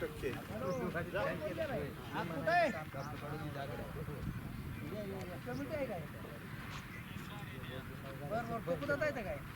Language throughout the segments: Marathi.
टक्के बरं बरं काय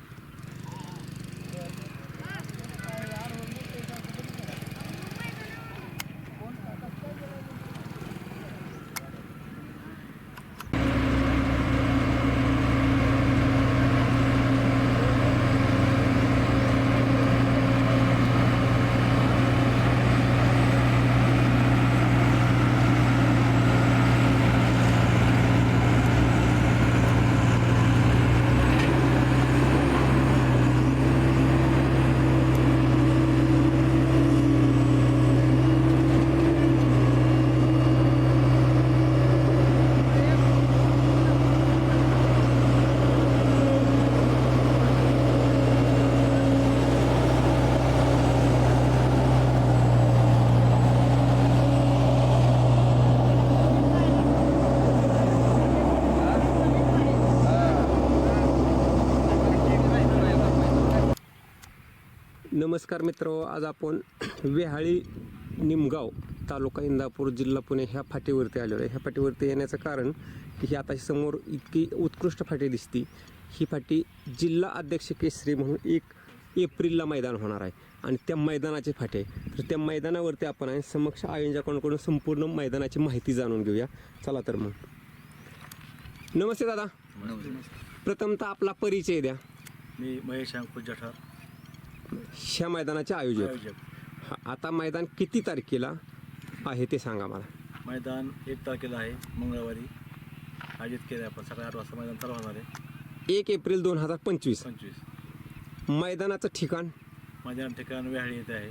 नमस्कार मित्र आज आपण वेहाळी निमगाव तालुका इंदापूर जिल्हा पुणे ह्या फाटीवरती आलेलो आहे. ह्या फाटीवरती येण्याचं कारण की ही आता समोर इतकी उत्कृष्ट फाटी दिसती. ही फाटी जिल्हा अध्यक्ष केसरी म्हणून एक एप्रिलला मैदान होणार आहे आणि त्या मैदानाची फाटी आहे. तर त्या मैदानावरती आपण आहे समक्ष आयोजकांकडून संपूर्ण मैदानाची माहिती जाणून घेऊया. चला तर मग. नमस्ते दादा. प्रथमतः आपला परिचय द्या. मी महेश अंकुश जठार. ह्या मैदानाचे आयोजक. आयोजक. हा, आता मैदान किती तारखेला आहे ते सांगा मला. मैदान एक तारखेला आहे मंगळवारी. आयोजित केलं आहे आपण. सकाळी आठ वाजता मैदान चालू होणार आहे. एक एप्रिल दोन हजार पंचवीस. पंचवीस. मैदानाचं ठिकाण? मैदान ठिकाण व्याहाळी येथे आहे.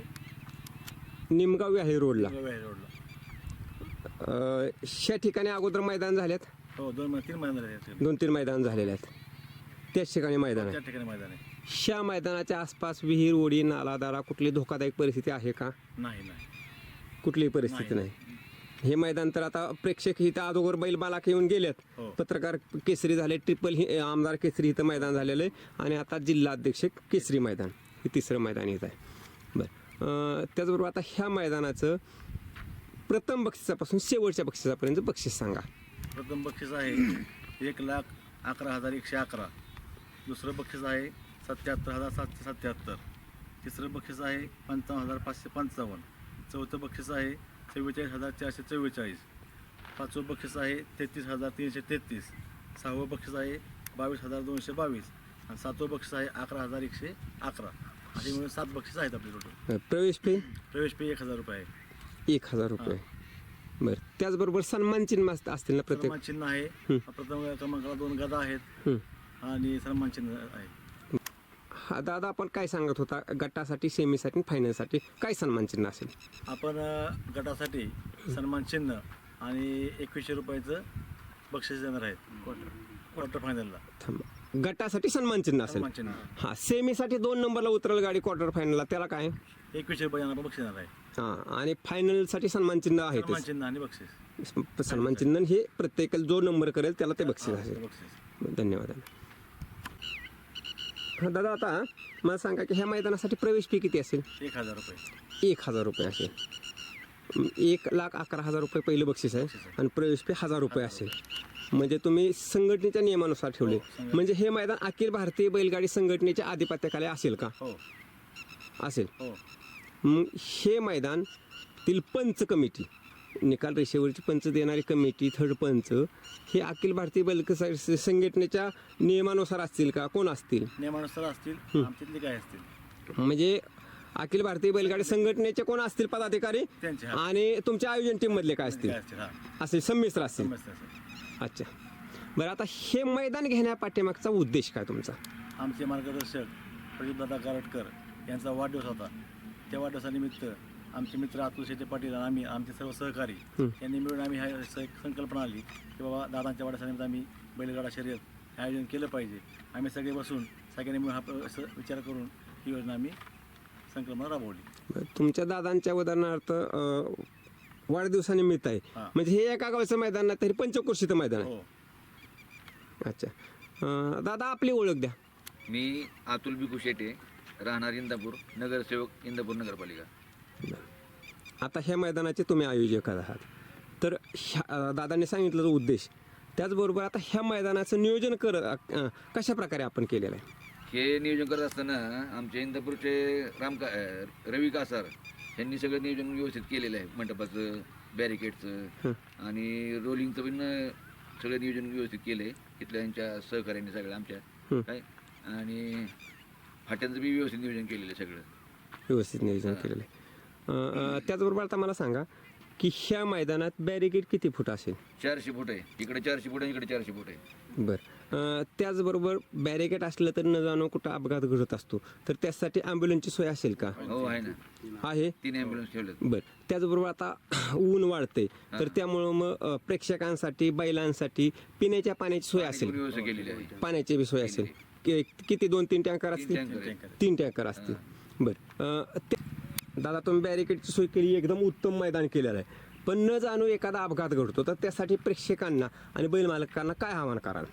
निमगाव आहे रोडला. व्याहाळी रोडला. अं, ह्या ठिकाणी अगोदर मैदान झाल्यात हो दोन तीन मैदान आहेत. दोन तीन मैदान झालेले आहेत. त्याच ठिकाणी मैदान आहे. त्या ठिकाणी मैदान आहे. ह्या मैदानाच्या आसपास विहीर ओढी नाला दारा कुठली धोकादायक परिस्थिती आहे का? नाही नाही. कुठलीही परिस्थिती नाही. हे मैदान तर आता प्रेक्षक इथं अगोदर बैलबाला येऊन गेलेत. हो. पत्रकार केसरी झाले ट्रिपल ही आमदार केसरी इथं मैदान झालेलं आहे. आणि आता जिल्हा अध्यक्ष केसरी मैदान हे तिसरं मैदान येत आहे. बरं. अं, त्याचबरोबर आता ह्या मैदानाचं प्रथम बक्षिसापासून शेवटच्या बक्षिसापर्यंत बक्षीस सांगा. प्रथम बक्षीस आहे एक लाख अकरा हजार एकशे अकरा. दुसरं बक्षीस आहे सत्याहत्तर हजार सातशे सत्याहत्तर. तिसरं बक्षीस आहे पंचावन्न हजार पाचशे पंचावन्न. चौथं बक्षीस आहे चव्वेचाळीस हजार चारशे चव्वेचाळीस. पाचवं बक्षीस आहे तेहतीस हजार तीनशे तेहतीस. सहावं बक्षीस आहे बावीस हजार दोनशे बावीस. आणि सातवं बक्षीस आहे अकरा हजार एकशे अकरा. असे मिळून सात बक्षीस आहेत आपले टोटल प्रवेश फी प्रवेश फी एक हजार रुपये आहे. एक हजार रुपये. बरं त्याचबरोबर सन्मान चिन्ह असत- असतील ना प्रत्येक? सन्मान चिन्ह आहे. हं. प्रथम क्रमांकाला दोन गदा आहेत. आणि सन्मान चिन्ह आहे. हा दादा आपण काय सांगत होता? गटासाठी सेमीसाठी फायनलसाठी काय सन्मान चिन्ह असेल? आपण अ, गटासाठी सन्मान चिन्ह आणि एकवीसशे रुपयाचं बक्षीस देणार आहेत क्वार्टर क्वार्टर फायनलला थांबा. गटासाठी सन्मान चिन्ह असेल. सन्मान चिन्ह. हा सेमीसाठी दोन नंबरला उतरल गाडी क्वार्टर फायनलला त्याला काय? एकवीसशे रुपयांना आपण बक्षीस देणार आहे. हा आणि फायनलसाठी सन्मान चिन्ह सन्मान आहेतच चिन्ह आणि बक्षीस. सन्मान चिन्ह हे प्रत्येक जो नंबर करेल त्याला ते बक्षीस असेल. बक्षीस. धन्यवाद. दादा आता मला सांगा की ह्या मैदानासाठी प्रवेश फी किती असेल? एक हजार रुपये. एक हजार रुपये असेल. एक लाख अकरा हजार रुपये पहिलं बक्षीस आहे आणि प्रवेश फी हजार रुपये असेल. म्हणजे तुम्ही संघटनेच्या नियमानुसार ठेवले. हो. म्हणजे हे मैदान अखिल भारतीय बैलगाडी संघटनेच्या आधिपत्याखाली असेल का? हो. असेल. हो. मग हे मैदान तील पंच कमिटी निकाल रेषेवरची पंच देणारी कमिटी थर्ड पंच हे अखिल भारतीय बैल संघटनेच्या नियमानुसार असतील का? कोण असतील? नियमानुसार असतील आमच्यातले काय असतील? म्हणजे अखिल भारतीय बैलगाडी संघटनेचे कोण असतील पदाधिकारी. आणि तुमच्या आयोजन टीम मधले काय असतील असे संमिश्र असतील. अच्छा. बरं आता हे मैदान घेण्या पाठीमागचा उद्देश काय तुमचा? आमचे मार्गदर्शक प्रदीपदादा गारटकर यांचा वाढदिवस होता. त्या वाढदिवसानिमित्त आमचे मित्र अतुल शेटे पाटील आणि आम्ही आमचे सर्व सहकारी यांनी मिळून आम्ही हा एक संकल्पना आली की बाबा दादांच्या वाढदिवसानिमित्त आम्ही बैलगाडा शर्यत हे आयोजन केलं पाहिजे. आम्ही सगळे बसून सगळ्यांनी मिळून हा विचार करून ही योजना आम्ही संकल्पना राबवली. तुमच्या दादांच्या उदाहरणार्थ वाढदिवसानिमित्त आहे. म्हणजे हे एका गावचं मैदान नाही तरी पंचकोशीचं मैदान आहे. हो. अच्छा. दादा आपली ओळख द्या. मी अतुल बिकू शेटे राहणार इंदापूर नगरसेवक इंदापूर नगरपालिका. आता ह्या मैदानाचे तुम्ही आयोजक आहात. तर ह्या दादांनी सांगितलं उद्देश. त्याचबरोबर आता ह्या मैदानाचं नियोजन कर कशा प्रकारे आपण केलेलं आहे? हे नियोजन करत असताना आमचे इंदापूरचे राम का अं, रवी कासार यांनी सगळं नियोजन व्यवस्थित केलेलं आहे. मंडपाचं बॅरिकेडचं आणि रोलिंगचं पण सगळं नियोजन व्यवस्थित केलं आहे. इथल्या यांच्या सहकार्याने सगळं आमच्या काय? आणि फाट्यांचं बी व्यवस्थित नियोजन केलेलं आहे सगळं. व्यवस्थित नियोजन केलेलं आहे. अं, त्याचबरोबर आता मला सांगा की ह्या मैदानात बॅरिकेड किती फूट असेल? चारशे फूट आहे. इकडे चारशे फूट आहे इकडे चारशे फूट आहे. बरं. अं, त्याचबरोबर बॅरिकेड असलं तर न जाणं कुठं अपघात घडत असतो. तर त्यासाठी ॲम्ब्युलन्सची सोय असेल का? हो आहे ना. आहे? तीन ॲम्ब्युलन्स ठेवलेत. बर. त्याचबरोबर आता ऊन वाढते तर त्यामुळं मग अं, प्रेक्षकांसाठी बैलांसाठी पिण्याच्या पाण्याची सोय असेल? व्यवस्था केलेली आहे. पाण्याची बी सोय असेल. कि- किती दोन तीन टँकर असतील. तीन टँकर असतील. बर. अं, ते- दादा तुम्ही बॅरिकेडची सोय केली एकदम उत्तम मैदान केलेलं आहे. पण न जाणू एखादा अपघात घडतो तर त्यासाठी प्रेक्षकांना आणि बैल मालकांना काय आव्हान कराल?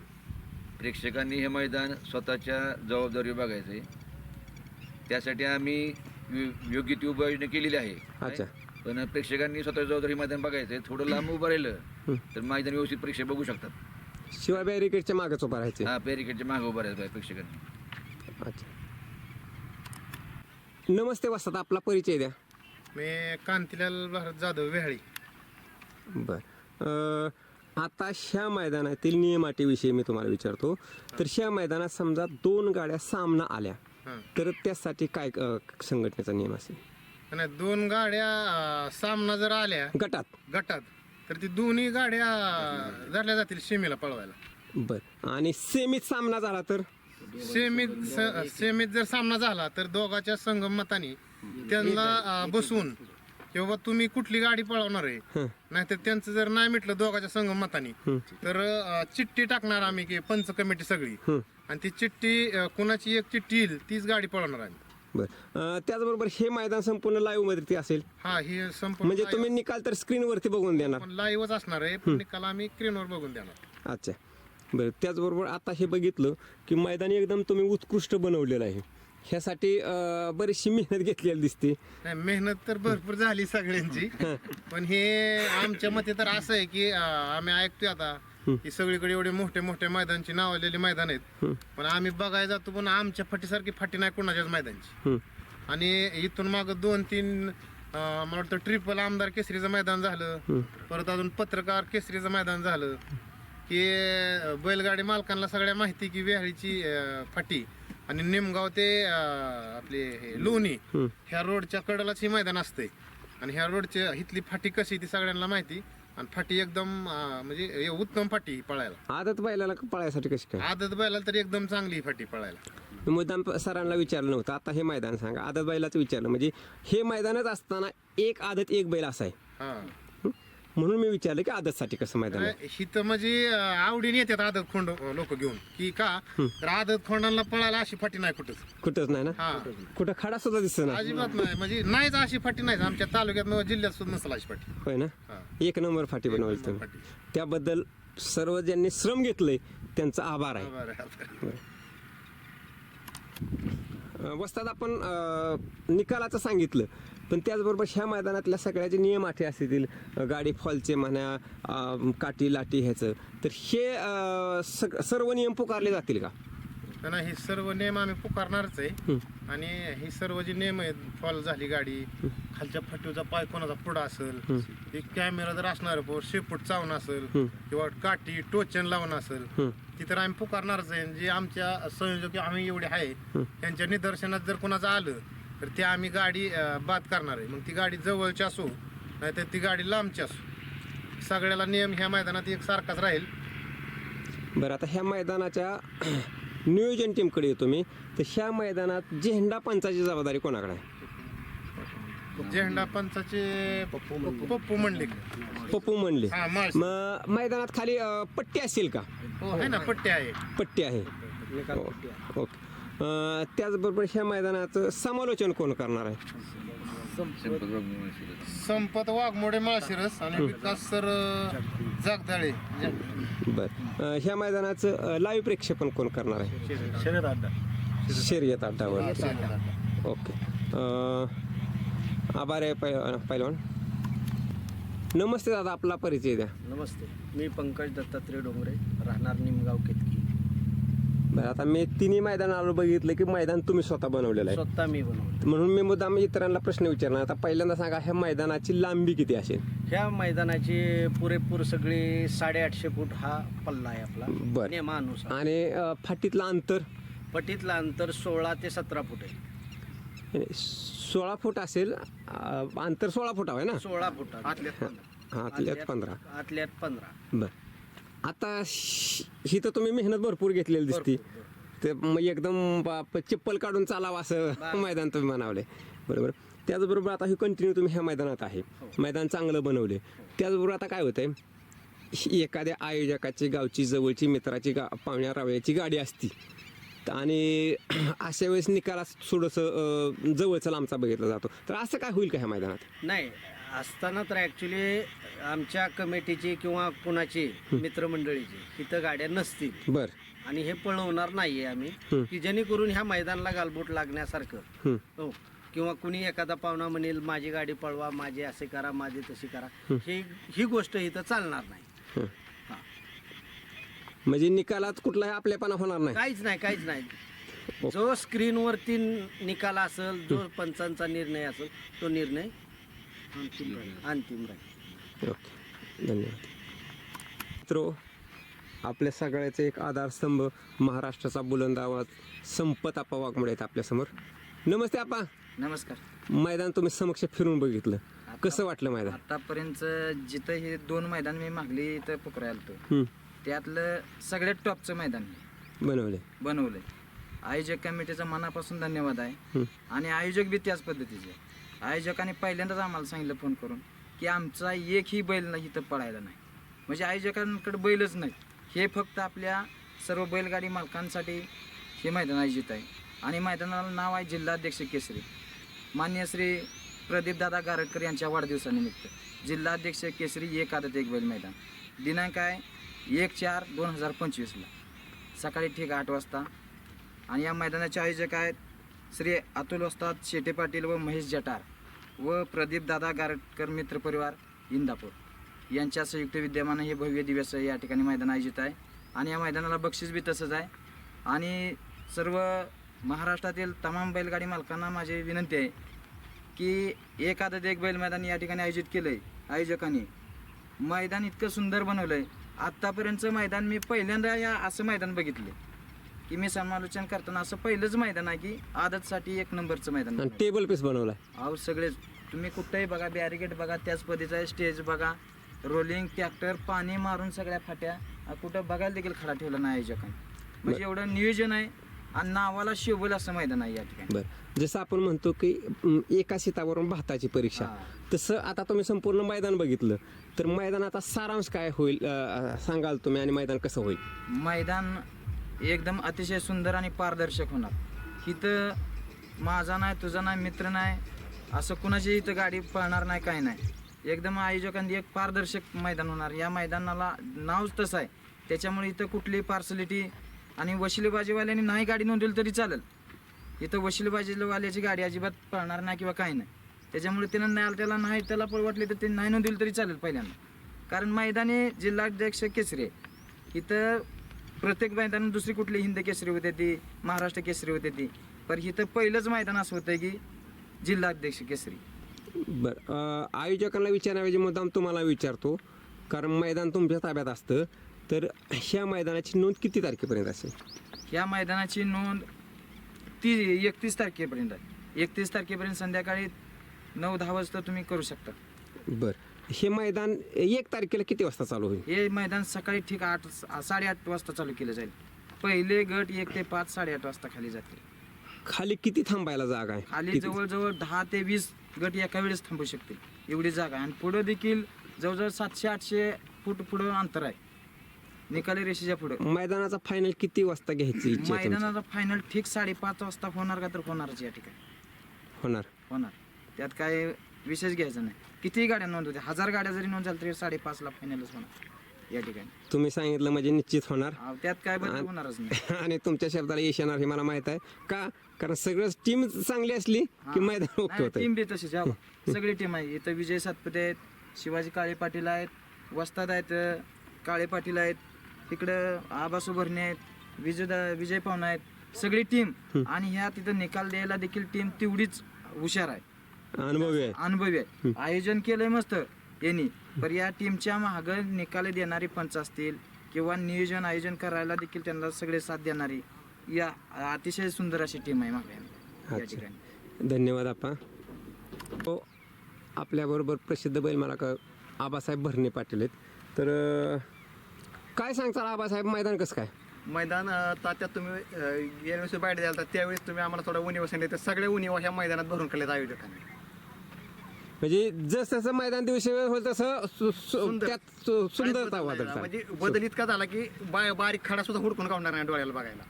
प्रेक्षकांनी हे मैदान स्वतःच्या जबाबदारी बघायचं आहे. त्यासाठी आम्ही योग्य ती उपाययोजना केलेली आहे. अच्छा. पण प्रेक्षकांनी स्वतःच्या जबाबदारी मैदान बघायचं आहे. थोडं लांब उभं राहिलं तर मैदान व्यवस्थित प्रेक्षक बघू शकतात. शिवाय बॅरिकेडच्या मागच उभा राहायचे हा बॅरिकेडच्या मागे उभं राहायचं प्रेक्षकांनी. अच्छा. नमस्ते वसत आपला परिचय द्या. मी कांतीलाल भारत जाधव वेहाळी. बर. आता ह्या मैदानातील नियम अटीविषयी मी तुम्हाला विचारतो. तर ह्या मैदानात समजा दोन गाड्या सामना आल्या हां. तर त्यासाठी काय अं, संघटनेचा नियम असेल? आणि दोन गाड्या अं, सामना जर आल्या गटात. गटात तर ती दोन्ही गाड्या धरल्या जातील सीमेला पळवायला. बर. आणि सेमीत सामना झाला तर? सेमीत स- सेमीत जर सामना झाला तर दोघाच्या संगमताने त्यांना अं, बसवून किंवा तुम्ही कुठली गाडी पळवणार आहे नाहीतर त्यांचं जर नाही मिटलं दोघाच्या संगमताने तर अं, चिठ्ठी टाकणार आम्ही की पंच कमिटी सगळी. आणि ती चिठ्ठी अं, कुणाची एक चिठ्ठी येईल तीच गाडी पळवणार आम्ही. बर. अं, त्याचबरोबर हे मैदान संपूर्ण लाईव्हमध्ये असेल? हा हे संपूर्ण म्हणजे तुम्ही निकाल तर स्क्रीनवरती बघून देणार. लाईव्हच असणार आहे पण निकाल आम्ही स्क्रीनवर बघून देणार. अच्छा. बरं त्याचबरोबर आता हे बघितलं की मैदान एकदम तुम्ही उत्कृष्ट बनवलेलं आहे. ह्यासाठी अं, बरीचशी मेहनत घेतलेली दिसते. नाही, मेहनत तर भरपूर झाली सगळ्यांची. पण हे आमच्या मते तर असं आहे की अं, आम्ही ऐकतोय आता की सगळीकडे एवढे मोठे मोठे मैदानची नावलेली मैदान आहेत. पण आम्ही बघायला जातो पण आमच्या फाटीसारखी फाटी नाही कोणाच्याच मैदानची. हं. आणि इथून माग दोन तीन अं, मला वाटतं ट्रिपल आमदार केसरीचं मैदान झालं. परत अजून पत्रकार केसरीचं मैदान झालं. की बैलगाडी मालकांना सगळ्या माहिती की वेहाळीची अं, फाटी आणि निमगाव ते आपले हे लोणी ह्या रोडच्या कडेलाच हे मैदान असते आणि ह्या रोडच्या इथली फाटी कशी ती सगळ्यांना माहिती. आणि फाटी एकदम म्हणजे उत्तम फाटी पळायला. आदत बैलाला पळायसाठी कशी काय? आदत बैलाला तर एकदम चांगली फाटी पळायला. मुद्दाम सरांना विचारलं नव्हतं आता हे मैदान सांगा. आदत बैलाचं विचारलं. म्हणजे हे मैदानच असताना एक आदत एक बैल असा आहे. हं? म्हणून मी विचारलं की आदतसाठी कसं मैदान आहे? हिथं म्हणजे आवडीने येतात आदत खोंड लोक घेऊन. की का? तर आदत खोंडांना पळायला अशी फाटी नाही कुठंच. कुठंच नाही ना? हा. कुठं खडा सुद्धा दिसत ना अजिबात नाही. म्हणजे नाहीच अशी फाटी नाही आमच्या तालुक्यात जिल्ह्यात सुद्धा नसेल अशी फाटी. होय ना? हा. एक नंबर फाटी नंबर तुम्ही फाटी. त्याबद्दल सर्व ज्यांनी श्रम घेतलंय त्यांचा आभार आहे. बरं. अ, वस्ताद आपण अ, निकालाचं सांगितलं. पण त्याचबरोबर ह्या मैदानातल्या सगळ्याचे नियम अटी असतील गाडी फॉलचे म्हणा काठी लाटी ह्याचं. तर हे सग- सर्व नियम पुकारले जातील का? तर ना हे सर्व नियम आम्ही पुकारणारच आहे. आणि ही सर्व जी नियम आहेत फॉल झाली गाडी खालच्या फाटीवचा पाय कोणाचा पुढं असेल एक कॅमेरा जर असणार पोर शेपूट चावून असेल किंवा काठी टोचन लावून असेल ती तर आम्ही पुकारणारच आहे. जे आमच्या संयोजक आम्ही एवढे आहे त्यांच्या निदर्शनात जर कोणाचं आलं तर ते आम्ही गाडी बाद करणार आहे. मग ती गाडी जवळची असो नाहीतर ती गाडी लांबची असो. सगळ्याला नियम ह्या मैदानात एक सारखाच राहील. बरं आता ह्या मैदानाच्या नियोजन टीमकडे येतो मी. तर ह्या मैदानात झेंडा पंचाची जबाबदारी कोणाकडे आहे? झेंडा पंचाचे पप्पू म्हणले पप्पू म्हणले हा मग मैदानात खाली पट्टी असेल का? हो आहे ना पट्टे आहे. पट्टी आहे. ओ- ओके. अ, त्याचबरोबर ह्या मैदानाचं समालोचन कोण करणार आहे? संपत वाघमोडे माळशिरस आणि विकास सर जागदाळे. बर. अ, ह्या मैदानाचं लाईव्ह प्रेक्षेपण कोण करणार आहे? शर्यत अड्डा. शर्यत अड्डावर. ओके. अ, आभार आहे पै पहिलवान नमस्ते दादा आपला परिचय द्या. नमस्ते. मी पंकज दत्तात्रय डोंगरे राहणार निमगाव केतकी. बरं आता मी तिन्ही मैदान आलो बघितलं की मैदान तुम्ही स्वतः बनवलेलं आहे. स्वतः मी बनवलं म्हणून मी मुद्दाम इतरांना प्रश्न विचारणार आता पहिल्यांदा सांगा ह्या मैदानाची लांबी किती असेल? ह्या मैदानाची पुरेपूर सगळी साडेआठशे फूट हा पल्ला आहे आपला बर. नियमानुसार आणि अं, फाटीतलं अंतर? पटीतलं अंतर सोळा ते सतरा फूट आहे. सोळा फूट असेल अं, अंतर सोळा फूट आहे ना? सोळा फूट आतल्यात पंधरा. हा आतल्यात पंधरा. आतल्यात पंधरा. बर. आता ही तर तुम्ही मेहनत भरपूर घेतलेली दिसती. ते मग एकदम बाप- चप्पल काढून चालावं असं मैदान तुम्ही बनवले बरोबर. त्याचबरोबर आता हे कंटिन्यू तुम्ही ह्या मैदानात आहे. मैदान चांगलं बनवले त्याचबरोबर आता काय होतंय? ही एखाद्या आयोजकाची गावची जवळची मित्राची गा पाहुण्या रावळ्याची गाडी असती. आणि अशा वेळेस निकालात थोडंसं जवळचा लांबचा बघितला जातो. तर असं काय होईल का ह्या मैदानात? नाही. असताना तर ॲक्च्युली आमच्या कमिटीची किंवा कुणाची मित्रमंडळीची इथं गाड्या नसतील. बर. आणि हे पळवणार नाहीये आम्ही. की जेणेकरून ह्या मैदानाला गालबोट लागण्यासारखं. हं. हो. किंवा कुणी एखादा पाहुणा म्हणेल माझी गाडी पळवा माझी असे करा माझी तशी करा. ही. ही गोष्ट इथं चालणार नाही. म्हणजे निकालात कुठलाही आपल्यापणा होणार नाही. काहीच नाही काहीच नाही. जो स्क्रीनवरती निकाल असेल जो पंचांचा निर्णय असेल तो निर्णय अंतिम राहील ओके. धन्यवाद. मित्रो आपल्या सगळ्याचे एक आधारस्तंभ महाराष्ट्राचा बुलंद आवाज संपत आपा वाघमोडे आहेत आपल्यासमोर. नमस्ते आपा. नमस्कार. मैदान तुम्ही समक्ष फिरून बघितलं. कसं वाटलं मैदान? आतापर्यंत जिथं हे दोन मैदान मी मागली इथं पुकरायला हं, त्यातलं सगळ्यात टॉपचं मैदान मी बनवले बनवलंय. आयोजक कमिटीचा मनापासून धन्यवाद आहे. आणि आयोजक बी त्याच पद्धतीचे. आयोजकाने पहिल्यांदाच आम्हाला सांगितलं फोन करून की आमचा एकही बैल नाही इथं पळायला नाही. म्हणजे आयोजकांकडे बैलच नाही. हे फक्त आपल्या सर्व बैलगाडी मालकांसाठी हे मैदान आयोजित आहे. आणि मैदानाला नाव आहे जिल्हाध्यक्ष केसरी. मान्य श्री प्रदीपदादा गारटकर यांच्या वाढदिवसानिमित्त जिल्हाध्यक्ष केसरी एक आदत एक बैल मैदान. दिनांक आहे एक चार दोन हजार पंचवीसला. सकाळी ठीक आठ वाजता. आणि या मैदानाचे आयोजक आहेत श्री अतुल वस्ताद शेटे पाटील व महेश जटार व प्रदीपदादा गारटकर मित्र परिवार इंदापूर. यांच्या संयुक्त विद्यमानं हे भव्य दिवस या ठिकाणी मैदान आयोजित आहे. आणि या मैदानाला बक्षीस बी तसंच आहे. आणि सर्व महाराष्ट्रातील तमाम बैलगाडी मालकांना माझी विनंती आहे की एक आदत एक बैल मैदान या ठिकाणी आयोजित केलं आहे आयोजकांनी. मैदान इतकं सुंदर बनवलं आहे आत्तापर्यंतचं मैदान मी पहिल्यांदा या असं मैदान बघितलं की मी समालोचन करताना असं पहिलंच मैदान आहे की आदतसाठी एक नंबरचं मैदान आणि. टेबल पीस बनवलाय. अहो सगळेच. तुम्ही कुठंही बघा बॅरिकेड बघा त्याच पद्धतीचा स्टेज बघा. रोलिंग ट्रॅक्टर पाणी मारून सगळ्या फाट्या. अ, कुठं बघायला देखील खडा ठेवला नाही आयोजकांनी. म्हणजे एवढं नियोजन आहे आणि नावाला शिवल असं मैदान आहे या ठिकाणी. बर. जसं आपण म्हणतो की एका सीतावरून भाताची परीक्षा. हा. तसं आता तुम्ही संपूर्ण मैदान बघितलं तर मैदानाचा सारांश काय होईल अं, सांगाल तुम्ही आणि मैदान कसं होईल? मैदान एकदम अतिशय सुंदर आणि पारदर्शक होणार. इथं माझा नाही तुझा नाही मित्र नाही असं कुणाची इथं गाडी पळणार नाही काही नाही. एकदम आयोजकांनी एक पारदर्शक मैदान होणार. या मैदानाला नावच तसं आहे. त्याच्यामुळे इथं कुठली पार्सलिटी आणि वशिलेबाजीवाल्यांनी नाही गाडी नोंदवली तरी चालेल. इथं वशिलेबाजीवाल्याची गाडी अजिबात पळणार नाही किंवा काही नाही. त्याच्यामुळे त्यानं नाही त्याला नाही त्याला पळवटली तर ते नाही नोंदवली तरी चालेल पहिल्यांदा. कारण मैदानी जिल्हाध्यक्ष केसरे इथं प्रत्येक मैदानात दुसरी कुठली हिंद केसरी होते ती महाराष्ट्र केसरी होते ती पण इथं पहिलंच मैदान असं होतं की जिल्हाध्यक्ष केसरी. बर आयोजकांना विचारण्याऐवजी मुद्दाम तुम्हाला विचारतो कारण मैदान तुमच्या ताब्यात असतं. तर ह्या मैदानाची नोंद किती तारखेपर्यंत असेल? या मैदानाची नोंद ती एकतीस तारखेपर्यंत आहे. एकतीस तारखेपर्यंत संध्याकाळी नऊ दहा वाजता तुम्ही करू शकता. बर. हे मैदान एक तारखेला किती वाजता चालू होईल? हे मैदान सकाळी ठीक आठ साडेआठ वाजता चालू केलं जाईल. पहिले गट एक ते पाच साडेआठ वाजता खाली जातील. खाली किती थांबायला जागा आहे? खाली? जवळजवळ दहा ते वीस गट एका वेळेस थांबू शकतील. एवढी जागा आहे. आणि पुढं देखील जवळजवळ सातशे आठशे फूट पुढं अंतर आहे. निकाली रेषेच्या पुढं. मैदानाचा फायनल किती वाजता घ्यायची? मैदानाचा फायनल ठीक साडेपाच वाजता होणार का तर होणारच या ठिकाणी. होणार. होणार. त्यात काय विशेष घ्यायचं नाही. कितीही गाड्या नोंद होते हजार गाड्या जरी नोंद झाल्या तरी साडेपाचला फायनलच होणार. या ठिकाणी. तुम्ही सांगितलं म्हणजे निश्चित होणार. अहो, त्यात काय बदल होणारच नाही. आणि तुमच्या शब्दाला यश येणार हे मला माहीत आहे. का? कारण सगळं टीम चांगली असली की मैदान ओके होतं टीम बी तशीच आहे बा. सगळी टीम आहे. इथं विजय सातपुते आहेत शिवाजी काळे पाटील आहेत वस्ताद आहेत काळे पाटील आहेत इकडं आबासू भरणे आहेत विजय विजय पाहुणा आहेत. सगळी टीम आणि ह्या तिथं निकाल द्यायला देखील टीम तेवढीच हुशार आहे. अनुभवी आहे. अनुभवी आहे. आयोजन केलंय मस्त यांनी. पण या टीमच्या माग निकाल देणारी पंच असतील किंवा नियोजन आयोजन करायला देखील त्यांना सगळे साथ देणारी या अतिशय सुंदर अशी टीम आहे मागे. या अच्छा. ठिकाणी. धन्यवाद आपा हो आपल्याबरोबर प्रसिद्ध बैल मला का आबासाहेब भरणे पाटील आहेत. तर अं, काय सांगताल आबासाहेब? मैदान कसं काय? मैदान अ, तात्यात तुम्ही अ, गेल्या वर्षी बाहेर द्याल तर त्यावेळेस तुम्ही आम्हाला थोडा उणीव सांगितलं तर सगळ्या उणीव ह्या मैदानात भरून काढल्यात आयोजकांनी. म्हणजे जसं जसं मैदान दिवशी वेळ होईल तसं सु- सु- सुंदर. त्यात सु- सुंदरता. वादळता म्हणजे बदल इतका झाला की बा- बारीक खडा सुद्धा हुडकून काढणार नाही डोळ्याला बघायला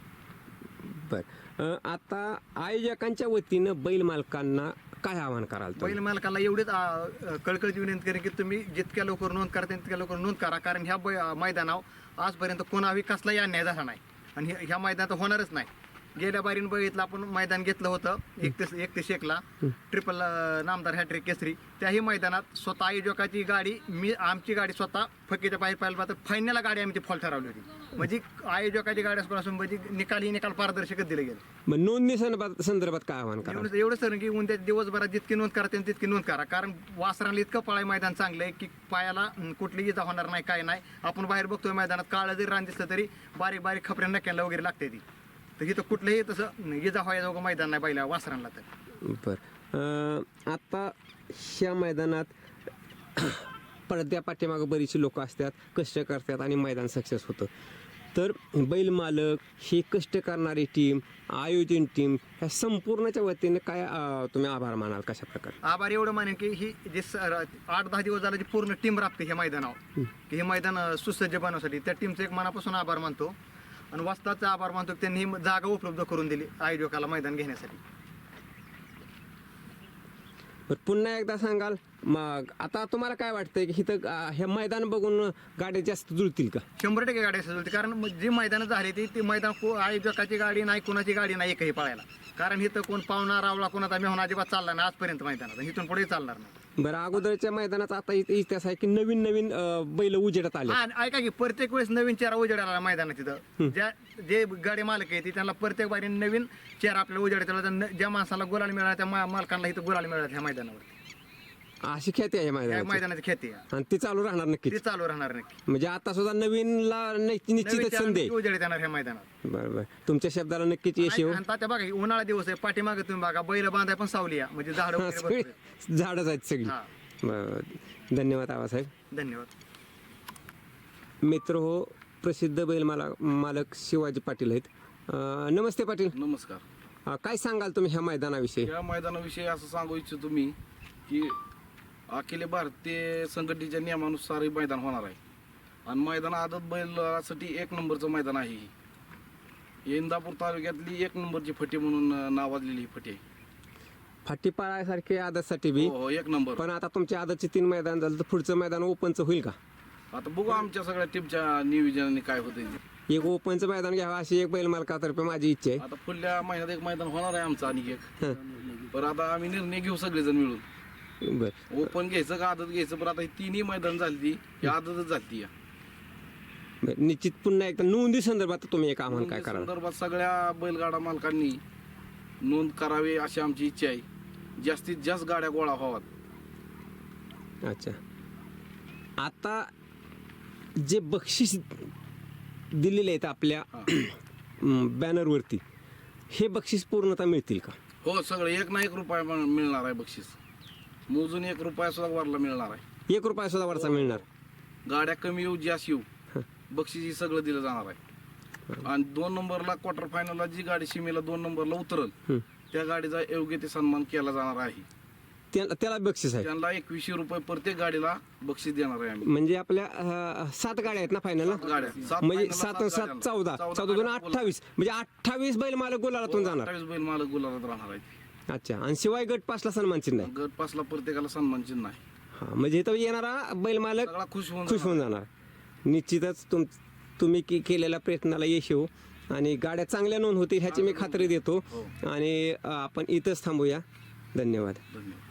बर अं, आता आयोजकांच्या वतीनं बैल मालकांना काय आवाहन कराल तुम्ही? बैल मालकाला एवढेच अ, कळकळची विनंती करेन की तुम्ही जितक्या लवकर नोंद करता तितक्या लवकर नोंद करा कारण ह्या बै- मैदानावर आजपर्यंत कोणावी कसलाही अन्याय झाला नाही आणि ह्या- ह्या मैदानात होणारच नाही गेल्या बारीन बघितलं आपण मैदान घेतलं होतं एक ते एक ते शेकला ट्रिपल नामदार हॅट्रिक केसरी. त्याही मैदानात स्वतः आयोजकाची गाडी मी आमची गाडी स्वतः फकीच्या पाहिजे पाहिलं तर फायनलला गाडी आम्ही ती फॉल ठरवली होती. म्हणजे आयोजकाची गाडी असून म्हणजे निकाल ही निकाल पारदर्शकच दिले गेले. मग नोंदणी संदर्भात संदर्भात काय आवाहन करा? एवढं एवढं सर की उद्या दिवसभरात जितकी नोंद करता तितकी नोंद करा. कारण वासराला इतकं पळाय मैदान चांगलं आहे की पायाला अं, कुठली इजा होणार नाही काय नाही. आपण बाहेर बघतोय मैदानात काळं जरी रान दिसलं तरी बारीक बारीक खपऱ्या नक्याला वगैरे लागते ती. तर इथं कुठलंही तसं इजा व्हायचं मैदान नाही बैला वासरांना तर. बर. आता ह्या मैदानात पडद्या पाठीमागं बरीचशी लोक असतात कष्ट करतात आणि मैदान सक्सेस होतं. तर बैल मालक ही कष्ट करणारी टीम आयोजन टीम ह्या संपूर्णच्या वतीने काय अं, तुम्ही आभार मानाल कशा प्रकारे? आभार एवढं मानेन की ही जे स- आठ दहा दिवस झालं जी पूर्ण टीम राबते हे मैदानावर. की हे मैदान अं, सुसज्ज बनवण्यासाठी त्या टीमचं एक मनापासून आभार मानतो. आणि वस्ताचा आभार मानतो की त्यांनी ही जागा उपलब्ध करून दिली आयोजकाला मैदान घेण्यासाठी. बरं पुन्हा एकदा सांगाल मग आता तुम्हाला काय वाटतंय की इथं अं, हे मैदान बघून गाड्या जास्त जुळतील का? शंभर टक्के गाडी होती कारण मग जी मैदानं झाली ती ती मैदान को आयोजकाची गाडी नाही कोणाची गाडी नाही एकही पळायला. कारण इथं कोण पाहुणा रावला कोणाचा मेहून अजिबात चालला नाही आजपर्यंत मैदानात इथून पुढे चालणार नाही. बरं अगोदरच्या मैदानात आता इतिहास आहे की नवीन नवीन अं, बैल उजेडात आले हा, आणि ऐका की प्रत्येक वेळेस नवीन चेहरा उजेडाला मैदानात तिथं ज्या जे गाडी मालक आहे ती त्यांना प्रत्येक बारी नवीन चेहरा आपल्याला उजेडायचा. ज्या माणसाला गुलाल मिळाला त्या मा- मालकांना इथं गुलाल मिळाला ह्या मैदानावर अशी ख्याती आहे या या मैदानाची मैदानाची ख्याती आहे. आणि ती चालू राहणार नक्कीच. ती चालू राहणार नक्की. म्हणजे आता सुद्धा नवीनला नि- नवीन निश्चितच चेहरा संधी उजेडात येणार ह्या मैदानात. बरं बरं. तुमच्या शब्दाला नक्कीच यश येऊ. आणि तात्या बघा उन्हाळा दिवस आहे. पाठीमागे तुम्ही बघा बैल बांधाय पण सावली आहे. म्हणजे झाड वगैरे सगळी. झाडच आहेत सगळी. हा. बरं, बरं. धन्यवाद आबासाहेब. धन्यवाद. मित्र हो प्रसिद्ध बैल माला मालक शिवाजी पाटील आहेत. अं, नमस्ते पाटील. नमस्कार. अं, काय सांगाल तुम्ही ह्या मैदानाविषयी? या मैदानाविषयी असं सांगू इच्छितो मी की अखिल भारतीय संघटनेच्या नियमानुसार हे मैदान होणार आहे. आणि मैदान आदत बैलासाठी एक नंबरचं मैदान आहे ही. इंदापूर तालुक्यातली एक नंबरची फटी म्हणून नावाजलेली ही फटी आहे. फाटी पाळायसारखे आदतसाठी बी. हो हो एक नंबर. पण आता तुमच्या आदतचे तीन मैदान झालं तर पुढचं मैदान ओपनचं होईल का? आता बघू आमच्या सगळ्या टीमच्या नियोजनाने काय होतंय ते. एक ओपनचं मैदान घ्यावं अशी एक बैल मालकातर्फे माझी इच्छा आहे. आता पुढल्या महिन्यात एक मैदान होणार आहे आमचं आणि एक. पण आता आम्ही निर्णय घेऊ सगळेजण मिळून. बरं. ओपन घ्यायचं का आदत घ्यायचं? पण आता ही तिन्ही मैदान झाली ती ही. आदतच झाली. या बरं, निश्चित पुन्हा एकदा नोंदी संदर्भात तुम्ही एक आव्हान काय कराल? संदर्भात सगळ्या बैलगाडा मालकांनी नोंद करावी अशी आमची इच्छा आहे. जास्तीत जास्त गाड्या गोळा व्हावात अच्छा. आता जे बक्षीस दिलेले आहेत आपल्या बॅनरवरती हे बक्षीस पूर्णतः मिळतील का? हो सगळं एक ना एक रुपया मिळणार आहे बक्षीस. मोजून एक रुपया सुद्धा वरला मिळणार आहे. एक रुपया सुद्धा वरचा मिळणार. गाड्या कमी येऊ जास्त येऊ बक्षीस ही सगळं दिलं जाणार आहे. आणि दोन नंबरला क्वार्टर फायनलला जी गाडी सीमेला दोन नंबरला उतरल हं. त्या गाडीचा योग्य ते सन्मान केला जाणार आहे. त्या- त्याला बक्षीस आहे. त्यांना एकवीसशे रुपये प्रत्येक गाडीला बक्षीस देणार आहे आम्ही. म्हणजे आपल्या अं, सात गाड्या आहेत ना फायनल सात गाड्या. सात म्हणजे final ला सात सात सात गाड्या. चौदा. चौदा चौदा दोन गाड्या अठ्ठावीस. म्हणजे अठ्ठावीस बैल मालक गुलालातून जाणार. अठ्ठावीस बैल मालक गुलाबात राहणार आहेत. अच्छा आणि शिवाय गट पाचला सन्मान चिन्ह आहे गट पासला प्रत्येकाला सन्मान चिन्ह आहे हा म्हणजे इथं येणारा बैल मालक सगळा खुश होऊन खुश होऊन जाणार. निश्चितच तुम तुम्ही की केलेल्या प्रयत्नाला यश येऊ. आणि गाड्या चांगल्या नोंद होतील ह्याची मी खात्री देतो. आणि अं, आपण इथंच थांबूया. धन्यवाद. धन्यवाद.